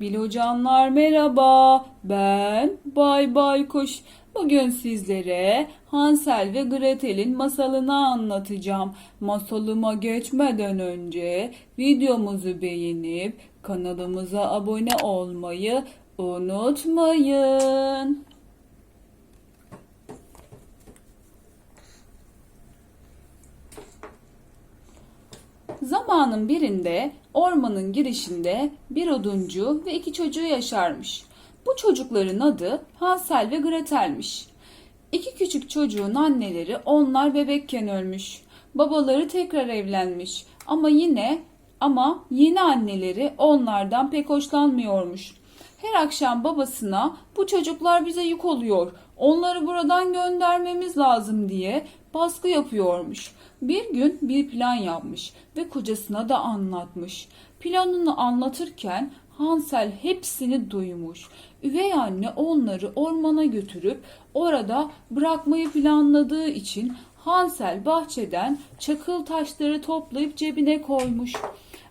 Bilocanlar merhaba. Ben Bay Baykuş. Bugün sizlere Hansel ve Gretel'in masalını anlatacağım. Masalıma geçmeden önce videomuzu beğenip kanalımıza abone olmayı unutmayın. Zamanın birinde ormanın girişinde bir oduncu ve iki çocuğu yaşarmış. Bu çocukların adı Hansel ve Gretel'miş. İki küçük çocuğun anneleri onlar bebekken ölmüş. Babaları tekrar evlenmiş ama yine ama yeni anneleri onlardan pek hoşlanmıyormuş. Her akşam babasına bu çocuklar bize yük oluyor. Onları buradan göndermemiz lazım diye baskı yapıyormuş. Bir gün bir plan yapmış ve kocasına da anlatmış. Planını anlatırken Hansel hepsini duymuş. Üvey anne onları ormana götürüp orada bırakmayı planladığı için Hansel bahçeden çakıl taşları toplayıp cebine koymuş.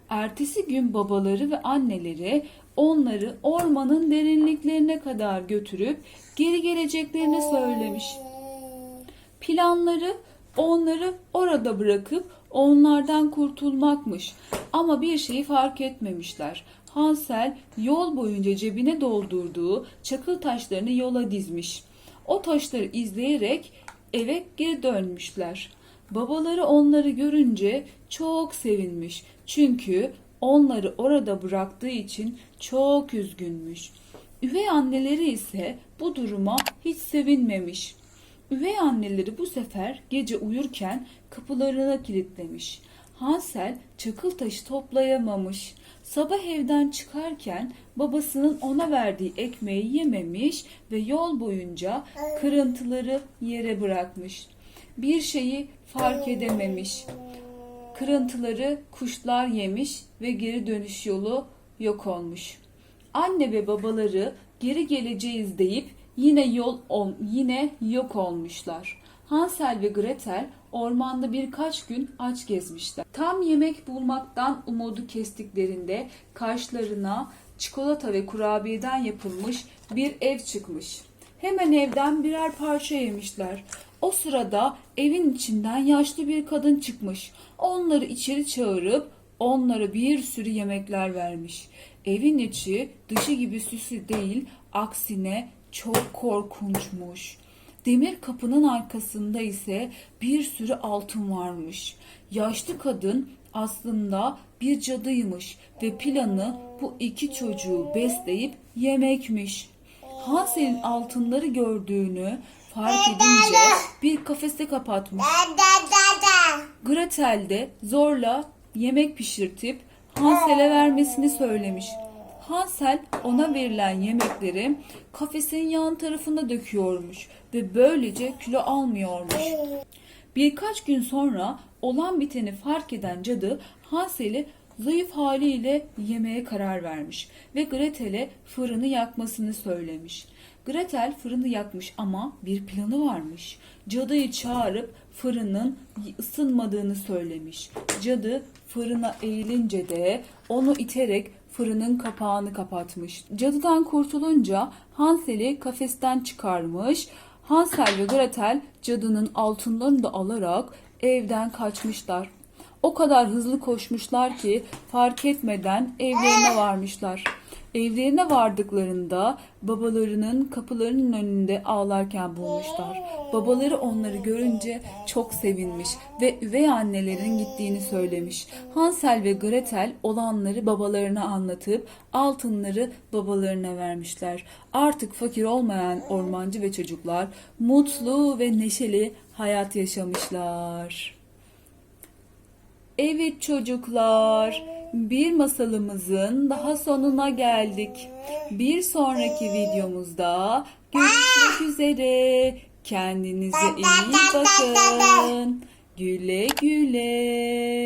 Ertesi gün babaları ve anneleri onları ormanın derinliklerine kadar götürüp geri geleceklerini söylemiş. Planları onları orada bırakıp onlardan kurtulmakmış. Ama bir şeyi fark etmemişler. Hansel yol boyunca cebine doldurduğu çakıl taşlarını yola dizmiş. O taşları izleyerek eve geri dönmüşler. Babaları onları görünce çok sevinmiş. Çünkü onları orada bıraktığı için çok üzgünmüş. Üvey anneleri ise bu duruma hiç sevinmemiş. Üvey anneleri bu sefer gece uyurken kapılarına kilitlemiş. Hansel çakıl taşı toplayamamış. Sabah evden çıkarken babasının ona verdiği ekmeği yememiş ve yol boyunca kırıntıları yere bırakmış. Bir şeyi fark edememiş. Kırıntıları kuşlar yemiş ve geri dönüş yolu yok olmuş. Anne ve babaları geri geleceğiz deyip yine yol ol, yine yok olmuşlar. Hansel ve Gretel ormanda birkaç gün aç gezmişler. Tam yemek bulmaktan umudu kestiklerinde karşılarına çikolata ve kurabiyeden yapılmış bir ev çıkmış. Hemen evden birer parça yemişler. O sırada evin içinden yaşlı bir kadın çıkmış. Onları içeri çağırıp onlara bir sürü yemekler vermiş. Evin içi dışı gibi süslü değil, aksine çok korkunçmuş. Demir kapının arkasında ise bir sürü altın varmış. Yaşlı kadın aslında bir cadıymış ve planı bu iki çocuğu besleyip yemekmiş. Hansel'in altınları gördüğünü fark edince bir kafese kapatmış. Gretel de zorla yemek pişirtip Hansel'e vermesini söylemiş. Hansel ona verilen yemekleri kafesin yan tarafında döküyormuş ve böylece kilo almıyormuş. Birkaç gün sonra olan biteni fark eden cadı Hansel'i zayıf haliyle yemeye karar vermiş ve Gretel'e fırını yakmasını söylemiş. Gretel fırını yakmış ama bir planı varmış. Cadıyı çağırıp fırının ısınmadığını söylemiş. Cadı fırına eğilince de onu iterek fırının kapağını kapatmış. Cadıdan kurtulunca Hansel'i kafesten çıkarmış. Hansel ve Gretel cadının altınlarını da alarak evden kaçmışlar. O kadar hızlı koşmuşlar ki fark etmeden evlerine varmışlar. Evlerine vardıklarında babalarının kapılarının önünde ağlarken bulmuşlar. Babaları onları görünce çok sevinmiş ve üvey annelerin gittiğini söylemiş. Hansel ve Gretel olanları babalarına anlatıp altınları babalarına vermişler. Artık fakir olmayan ormancı ve çocuklar mutlu ve neşeli hayat yaşamışlar. Evet çocuklar, bir masalımızın daha sonuna geldik. Bir sonraki videomuzda görüşmek üzere. Kendinize iyi bakın. Güle güle.